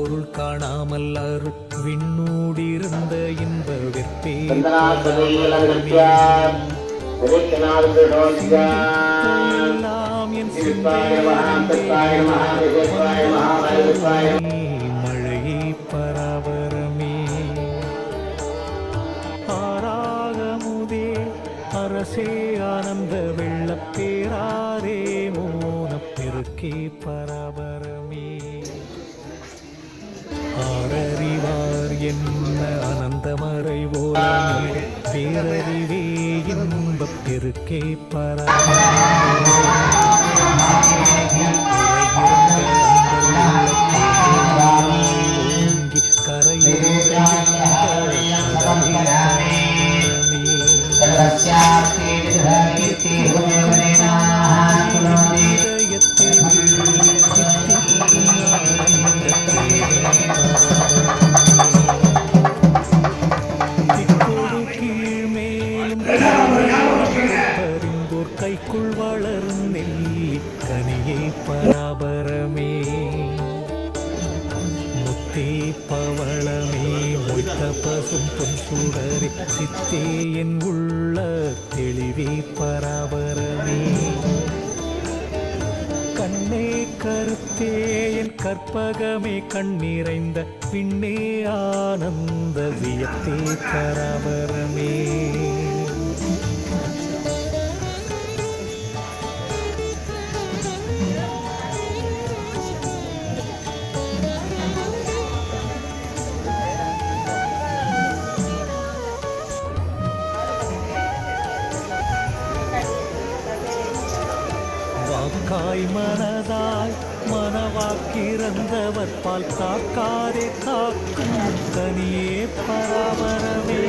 பொருள் காணாமல் அரு விண்ணூடிருந்த இன்ப வெற்பே. மழையே பராபரமே ஆராகமுதே அரசே ஆனந்த வெள்ளப்பேராரே மோனப்பெருக்கே என்ன அனந்தமறை ஓரமே பேரறிவே இன்பப் பெருக்கே பரா. பராபரமே. கண்ணே கருத்தே என் கற்பகமே கண்ணிறைந்த பின்னே ஆனந்த வியத்தே பராபரமே. மனவாக்கிறந்தவர் பால் காக்காரே காக்கும் தனியே பராபரமே.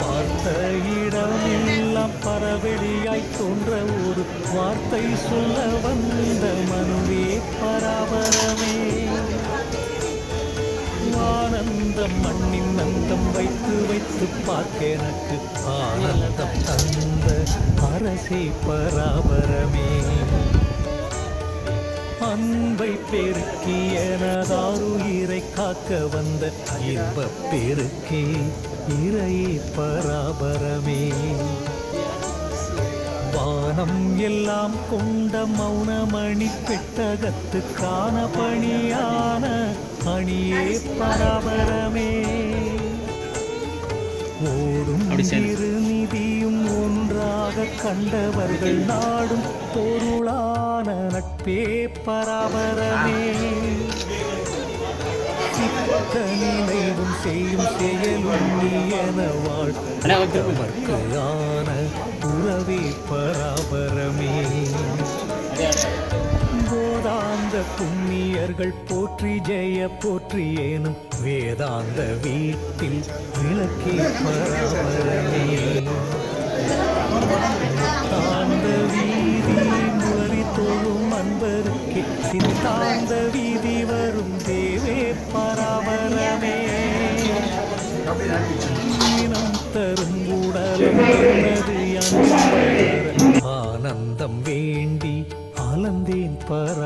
பார்த்த இடமெல்லாம் பரவெளியாய் தோன்ற ஒரு வார்த்தை சொல்ல வந்த மனுவே பராபரமே. ஆனந்தம் மண்ணின் நந்தம் வைத்து வைத்து பார்க்க எனக்கு ஆனந்தம் தந்த அரசே பராபரமே. பெருக்கி எனதாருயிரை காக்க வந்த இன்பப் பெருக்கே இறையே பராபரமே. வானம் எல்லாம் கொண்ட மௌனமணி பெட்டகத்து காண பணியான அணியே பராபரமே. ஓடும் இரு ஒன்றாக கண்டவர்கள் நாடும் பொருளான நட்பே பராபரமே. சித்த நினைவும் செய்யும் செயலும் நீ என வாழ்வர்க்கு ஆன உறவே பராபரமே. போதாந்த புண்ணியர்கள் போற்றி ஜெய போற்றி ஏனும் வேதாந்த வீட்டில் விளக்கே பராபரமே. தாந்த வீதி முறி தொழும் அன்பருக்கு சித்தாந்த வீதி வரும் தேவே பராபரமே இனம் தரும் உடலுள்ளது ஆனந்தம் வேண்டி அலந்தேன் பர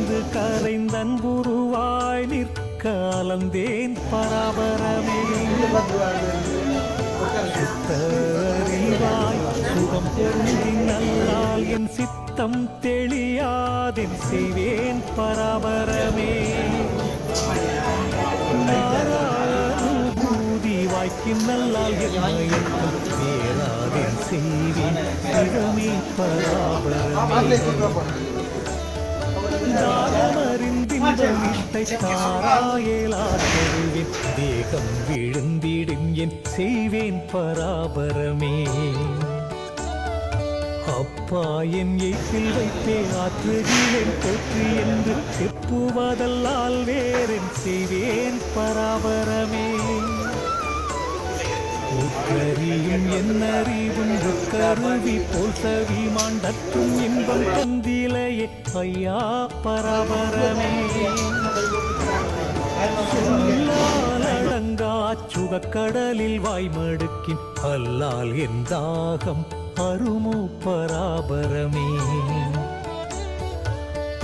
கரைந்து கரைந்தன்புருவாய் நிற்க அலந்தேன் பராபரமே. அறிவாய் சுகம் பொருந்தி நல்லால் என் சித்தம் தெளியாதின் செய்வேன் பராபரமே. வாய்க்கின் நல்லால் என் மயக்கம் செய்வேன். பராபரமே. தாரமறிந்தின்பமிட்டை தேகம் விழுந்திடும் என் செய்வேன் பராபரமே அப்பா என் ஏற்றில் வைத்தே ஆற்றுகிறேன் தொற்று என்று செப்புவதல்லால் வேறென் செய்வேன் பராபரமே. உற்றறியும் என்னறிவும் கருவி போல் தவி மாண்டற்றும் இன்பம் தந்திலையே. ஐயா பரபரமே. அடங்கா சுகக்கடலில் வாய்மடுக்கின் அல்லால் என் தாகம் அருமோ பராபரமே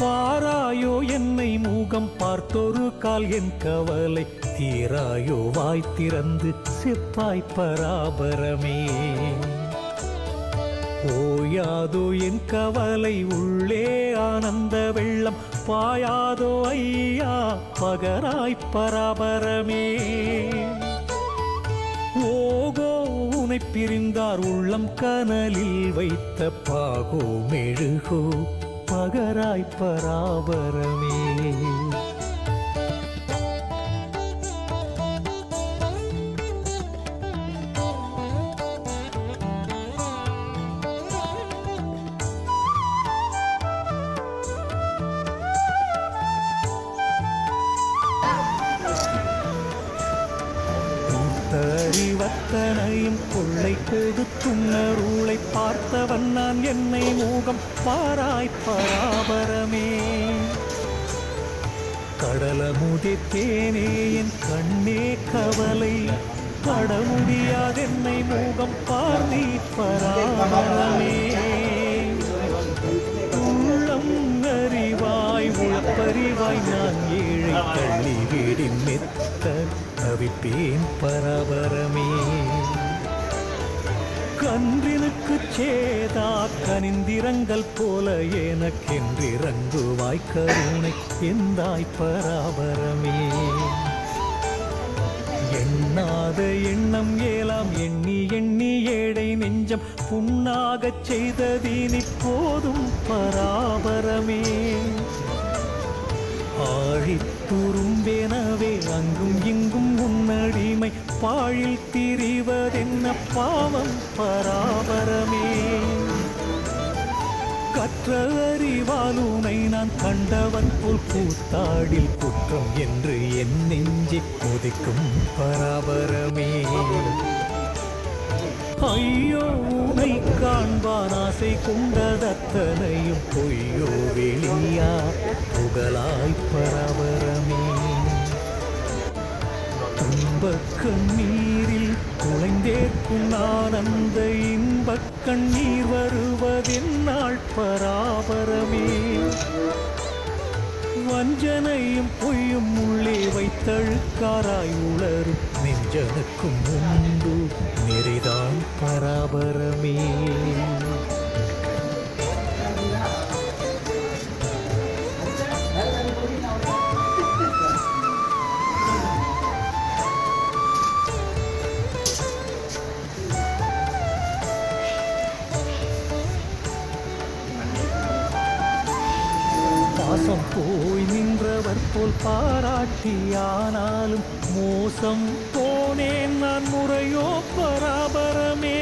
பாராயோ என்னை மூகம் பார்த்தொரு கால் என் கவலை. தீராயோ வாய் திறந்து செப்பாய் பராபரமே. ஓயாதோ என் கவலை உள்ளே ஆனந்த வெள்ளம். பாயாதோ ஐயா பகராய் பராபரமே. ஓகோ உனை பிரிந்தார் உள்ளம் கனலில் வைத்த பாகோ மெழுகோ. பகராய் பராபரமே. அறிவத்தனையும் கொள்ளை கொடுத்தும் அருளை பார்த்தவன் நான் என்னை மூகம் பாராய் பராபரமே. கடலமுதே தேனே என் கண்ணே கவலை. பட முடியாதென்னை மூகம் பார்நீ பராபரமே. உள்ளம் அறிவாய் உளப்பறிவாய் நான் ஏழை தள்ளி வீடின் மெத்த தவிப்பேன் பரபரமே. கன்றினுக்கு சேதா கனிந்திரங்கள் போல எனக்கென்றிறங்குவாய் கருணை எந்தாய் பராபரமே. எண்ணாத எண்ணம் ஏலாம் எண்ணி எண்ணி ஏழை நெஞ்சம் புண்ணாகச் செய்ததீன் இப்போதும் பராபரமே. ஆழித்த ஆழித்துரும்பெனவே அங்கும் இங்கும் உன்னடிமை பாழில் திரிவதென்ன பாவம் பராபரமே. கற்ற அறிவாலுனை நான் கண்டவன் போல் கூத்தாடில் குற்றம் என்று என் நெஞ்சை கொதிக்கும் பராபரமே. ஐயோ உனை காண்பான் ஆசை கொண்டதத்தனையும் பொய்யோ வெளியா புகழாய் பரவரமே துன்பக் கண்ணீரில் குலைந்தேற்கும் ஆனந்த இன்பக் கண்ணீர் வருவதென்னாள் பராபரமே. வஞ்சனையும் பொய்யும் உள்ளே வைத்தழுக்காராய் உளரும் நெஞ்சனுக்கும் உண்டு நெறிதான் பராபரமே. மோசம் போய் நின்றவர் போல் பாராட்டியானாலும் மோசம் போனேன் நான் முறையோ பராபரமே.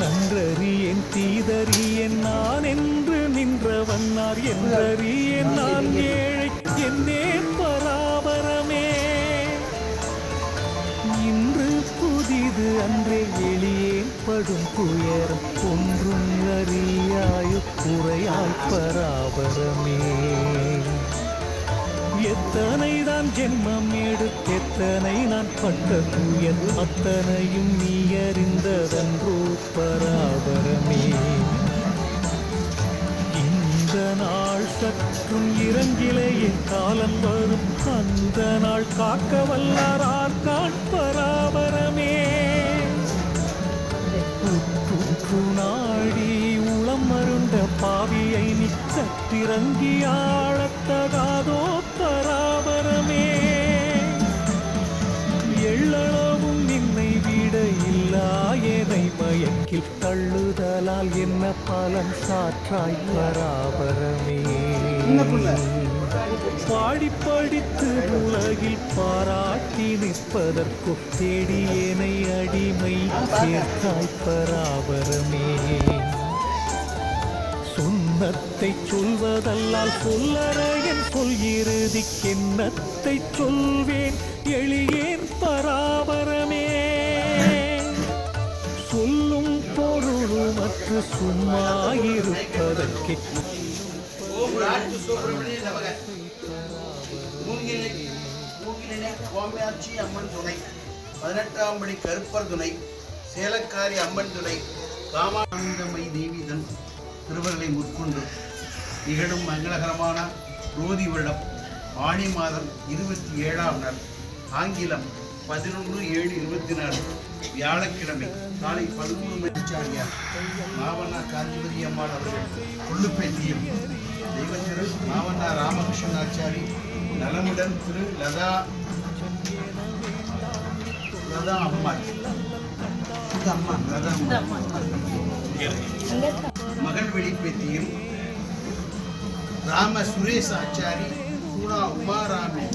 நன்றறியேன் தீதறியேன் நான் என்று நின்றவன்னார் என்றறியேன் நான் ஏழை என்னே பராபரமே. இன்று புதிது அன்றே வெளியே படும் துயர் ஒன்றும் அறியாயு குறையாய் பராபரமே. எத்தனை தான் ஜென்மம் எடுத்தெத்தனை நான் பட்ட துயர் அத்தனையும் நீ அறிந்ததன்றோ பராபரமே. இந்த நாள் சற்றும் இறங்கிலேயே காலம் வரும். அந்த நாள் காக்க வல்லாரார் காட்பராபரமே உற்று நாடி மருண்ட பாவியை நீ சற்றிறங்கி ஆளத்தகாதோ பராபரமே எள்ளளவும் நின்னை விட இல்லாயனை மயக்கில் தள்ளுதலால் என்ன பலன் சாற்றாய் பராபரமே பாடி படித்து உலகில் பாராட்டி நிற்பதற்கு தேடியேனை அடிமை சேர்த்தாய் பராபரமே என்னத்தை சொல்வதல்லால் சொல்லறையன் சொல் இறுதிக்கென்னத்தை சொல்வேன். எளியேன் பராபரமே. சொல்லும் பொருளுமற்று சும்மா இருப்பதற்கு கோமியாட்சி அம்மன் துணை. பதினெட்டாம் படி கருப்பர் துணை. சேலக்காரி அம்மன் துணை. காமானந்தமை தேவிதன். திருவருளை முற்கொண்டு நிகழும் மங்களகரமான ரோதி விழம் ஆணி மாதம் இருபத்தி ஏழாம் நாள் ஆங்கிலம் பதினொன்று ஏழு இருபத்தி நாலு வியாழக்கிழமை காலை பதினோரு மணிச்சாரியார் மாவண்ணா காந்திபதி அம்மாள் அவர்கள் கொள்ளுப்பேட்டியும் தெய்வத்திரு மாவண்ணா ராமகிருஷ்ணாச்சாரி நலமுடன் திரு லதா லதா அம்மாள். அம்மா லதா அம்மா மகள் வெளிப்பேத்தியும் ராம சுரேஷ் ஆச்சாரி பூனா உமாராமி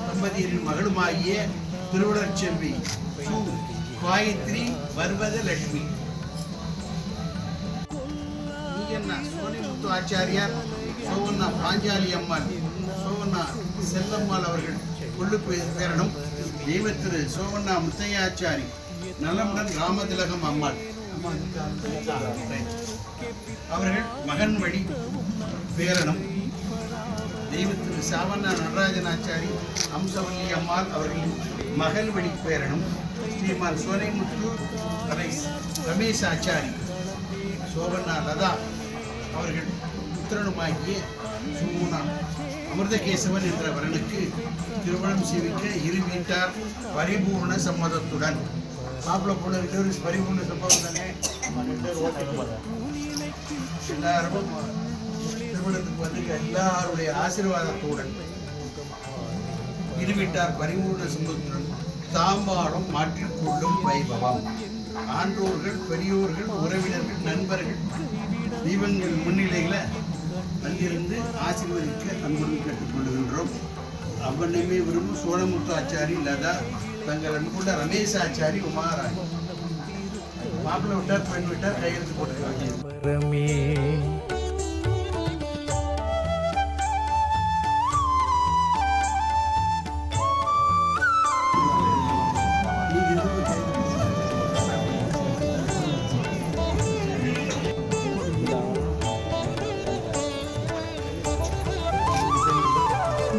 தம்பதியரின் மகளுமாகிய திருவள்ளர் செல்வி சு. காயத்ரி வர்வத லட்சுமி. நீங்கண்ணா சோனிமுத்து ஆச்சாரியார் சோவண்ணா பாஞ்சாலி அம்மாள் சோவண்ணா செல்லம்மாள் அவர்கள் கொள்ளு பே- பேரனும் தெய்வத்திரு சோவண்ணா முத்தையாச்சாரி நலமுடன் ராமதிலகம் அம்மாள். அவர்கள் மகன் வழி பேரணம் தெய்வத்திரு சாவண்ணா நடராஜனாச்சாரி அம்சவல்லி அம்மாள் அவர்களின் மகள் வழி பேரனும் ஸ்ரீமான் சோனைமுத்து ரமேஷ் ரமேஷ் ஆச்சாரி சோபண்ணா லதா அவர்கள் புத்திரனுமாகிய சுமுனா அமிர்தகேசவன் என்ற வரனுக்கு திருமணம் செய்விக்க இரு வீட்டார் பரிபூர்ண சம்மதத்துடன். மாப்பிள்ள பொண்ணு ரெண்டு பரிபூர்ண சம்மதம் தானே? எல்லாரும் திருமணத்துக்கு வந்து எல்லாருடைய ஆசீர்வாதத்துடன் இருவிட்டார் பரிபூர்ண சம்பத்துடன் தாம்பாடம் மாற்றிக்கொள்ளும் வைபவம். ஆன்றோர்கள் பெரியோர்கள் உறவினர்கள் நண்பர்கள் தெய்வங்கள் முன்னிலையில் வந்திருந்து ஆசீர்வதிக்க அன்புடன் கேட்டுக்கொள்கின்றோம். அவ்வளவுமே விரும்பும் சோழமுத்து ஆச்சாரி லதா தங்கள் அன்புள்ள ரமேஷ் ஆச்சாரி உமாராணி மாப்பிள்ளை விட்டார் பெண் விட்டார் கையெழுத்து கேட்கணும்.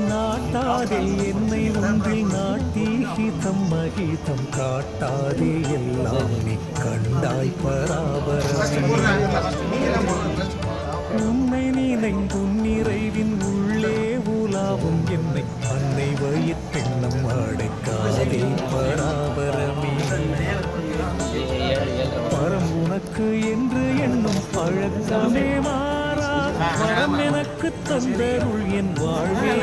நாட்டாதே என்னை ஒன்றில் நாட்டி ஹிதம் மகிதம் காட்டாதே எல்லாம் பழக்கமே மாறா மரம் எனக்கு தந்தருள் என் வாழ்வே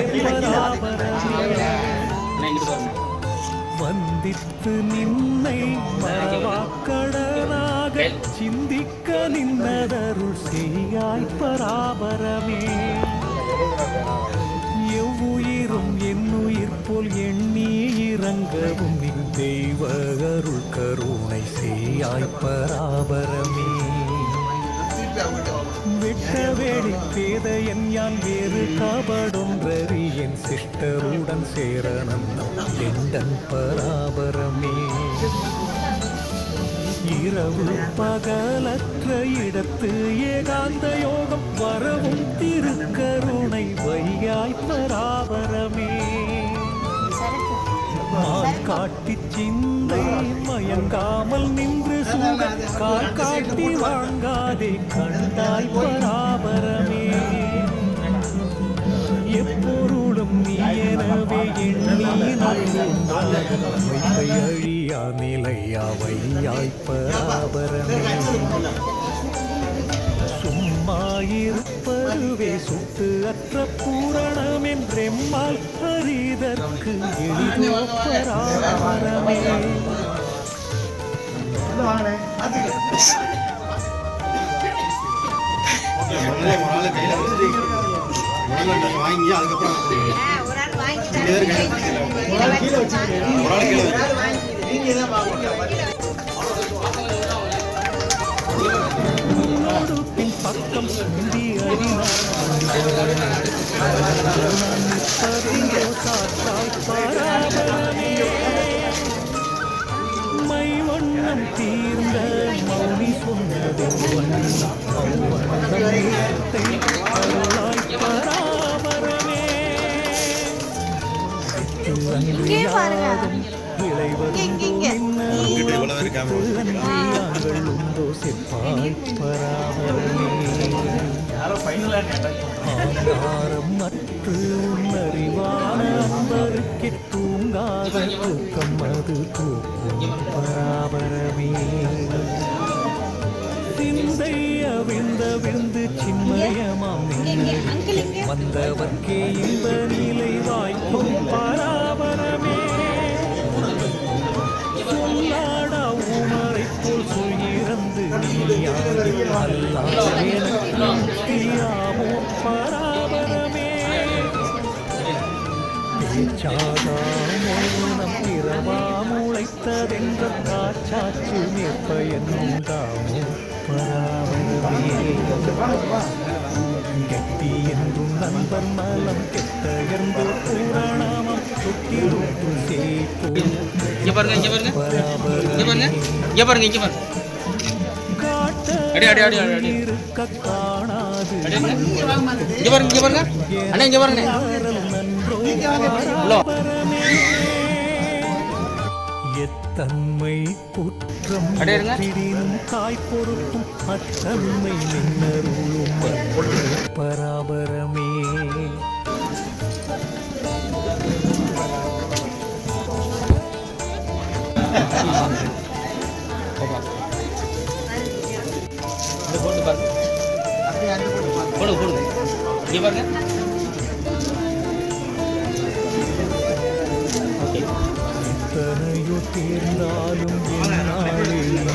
வந்தித்து நின்னை மரவாக்கடனாக சிந்திக்க நின்னதருள் செய்யாய் பராபரமே. எவ்வுயிரும் என்னுயிர் போல் எண்ணி இறங்கவும் தெய்வ அருள் கருணை செய்யாய் பராபரமே. திருப்பி விட்ட வேடி பேதையன் யான் வேறு கபடொன்றறி என் சிஸ்டருடன் சேரணம் எந்தன் பராபரமே. இரவு பகலற்ற இடத்து ஏகாந்த யோகம் வரவும் திருக்கருணை வையாய் பராபரமே. மான் காட்டி சிந்தை மயங்காமல் நின்று காட்டி வாங்காதே கண்டாய் பராபரமே. எப்பொருளும் நீ எனவே எண்ணி அழியா நிலையா வையாய் பராபரமே. சும்மாயிருப்பதுவே சுட்டு அற்ற பூரணம் என்றெம்மால் அறிதற்கு எளிதோ பராபரமே. வாங்கி அதுக்கப்புறம் நீங்க தான் பக்கம் சுண்டி அறி வண்ணம் தீர்ந்த மௌனி சொன்னது. அருளாய் பராபரமே. இங்கே பாருங்க. விளைவதும் இங்க, இங்க. இங்கிட்ட இவ்வளவு பேர் கேமரா நாங்கள் உண்டோ செப்பாய் பராபரமே. ஆதாரம் மற்று உன்னறிவான அன்பருக்கு தூங்காத தூக்கம் அது தூக்கும் பராபரமே சிந்தை அவிழ்ந்த விழுந்து சின்மயமாம் வந்தவர்க்கே இந்த நிலை வாய்க்கும் பராபரமே சொல்லாடா உமரை போல் சொல்லிறந்து பராபரமே பேச்சாதா மௌனம் பிறவா முளைத்ததென்ற காச்சாச்சு நிற்பயனுண்டாமோ பராபரமே கெட்டி என்றும் நண்பர் நலம் கெட்டயர்ந்து பூரணாமம் சுட்டிருப்பு சேப்போ இங்க பாருங்க இங்க பாருங்க இங்க பாருங்க இங்க பாருங்க இங்க பாருங்க. அடி, அடி, அடி, அடி, அடி. இருக்க காணாது அடி, அடி. இங்க பாருங்க இங்க பாருங்க. அண்ணா இங்க பாருங்க. நன்றோ? எத்தன்மை குற்றம். பிடினும் காய் பொறுப்பும் நின்னருளும். பராபரமே. போடுங்க போடுங்க இங்க பாருங்க. തീർന്നാലും ഇന്നാളിലും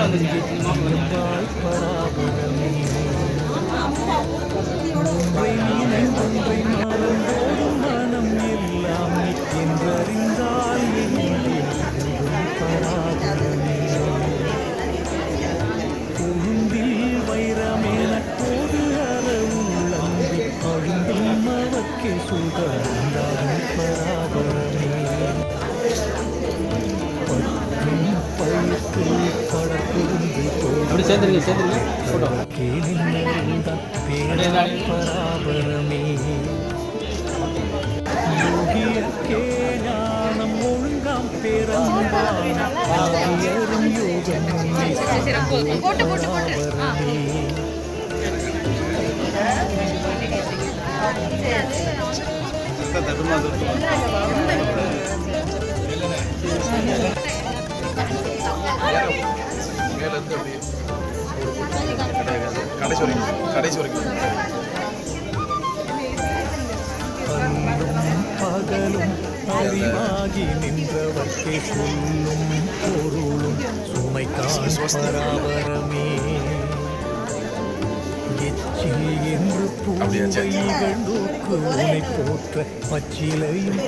바라보니 அப்படி சேர்ந்துருங்க சேர்ந்துருங்க பராபரமே ஞானம் ஒழுங்காம் யோகம் கடைசி வரைக்கும். கடைசி வரைக்கும் பகலும் அறிவாகி நின்றவர்க்கே சொல்லும் பொருளும் சுமை பராபரமே என்று பூவைகள் நோக்கு உனை போற்ற பச்சிலையும்